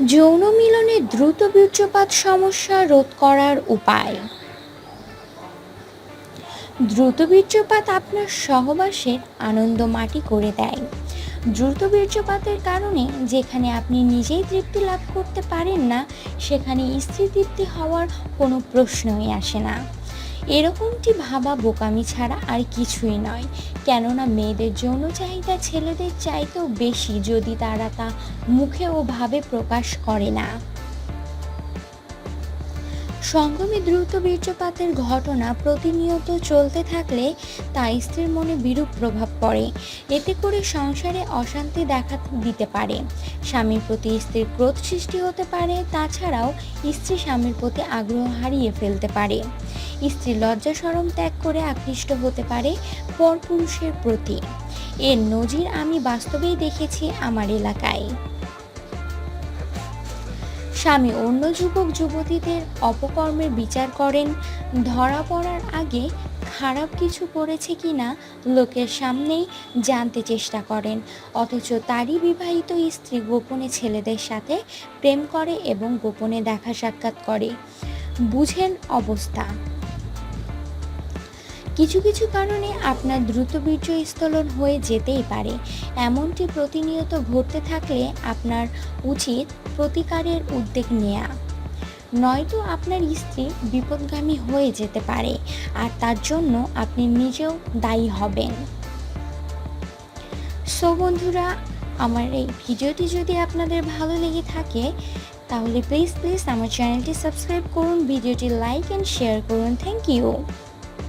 যৌন মিলনে দ্রুত বীর্যপাত সমস্যা রোধ করার উপায়। দ্রুত বীর্যপাত আপনার সহবাসের আনন্দ মাটি করে দেয়। দ্রুত বীর্যপাতের কারণে যেখানে আপনি নিজেই তৃপ্তি লাভ করতে পারেন না, সেখানে স্ত্রী তৃপ্তি হওয়ার কোনো প্রশ্নই আসে না। এরকমটি ভাবা বোকামি ছাড়া আর কিছুই নয়। কেননা মেয়েদের যৌন চাহিদা ছেলেদের চাইতেও বেশি যদি তারা তা মুখে ও ভাবে প্রকাশ করে না। সঙ্গমে দ্রুত বীর্যপাতের ঘটনা প্রতিনিয়ত চলতে থাকলে তা স্ত্রীর মনে বিরূপ প্রভাব পড়ে। এতে করে সংসারে অশান্তি দেখা দিতে পারে। স্বামীর প্রতি স্ত্রীর ক্রোধ সৃষ্টি হতে পারে, তাছাড়াও স্ত্রী স্বামীর প্রতি আগ্রহ হারিয়ে ফেলতে পারে। স্ত্রী লজ্জা সরম ত্যাগ করে আকৃষ্ট হতে পারে পরপুরুষের প্রতি। এর নজির আমি বাস্তবেই দেখেছি আমার এলাকায়। স্বামী অন্য যুবক যুবতীদের অপকর্মের বিচার করেন। ধরা পড়ার আগে খারাপ কিছু করেছে কিনা লোকের সামনেই জানতে চেষ্টা করেন। অথচ তারই বিবাহিত স্ত্রী গোপনে ছেলেদের সাথে প্রেম করে এবং গোপনে দেখা সাক্ষাৎ করে। বুঝেন অবস্থা। কিছু কিছু কারণে আপনার দ্রুত বীর্য স্থলন হয়ে যেতেই পারে। এমনটি প্রতিনিয়ত ঘটতে থাকলে আপনার উচিত প্রতিকারের উদ্যোগ নেওয়া নয়তো আপনার স্ত্রী বিপদগামী হয়ে যেতে পারে, আর তার জন্য আপনি নিজেও দায়ী হবেন। সো বন্ধুরা, আমার এই ভিডিওটি যদি আপনাদের ভালো লেগে থাকে, তাহলে প্লিজ প্লিজ আমার চ্যানেলটি সাবস্ক্রাইব করুন, ভিডিওটি লাইক অ্যান্ড শেয়ার করুন। Thank you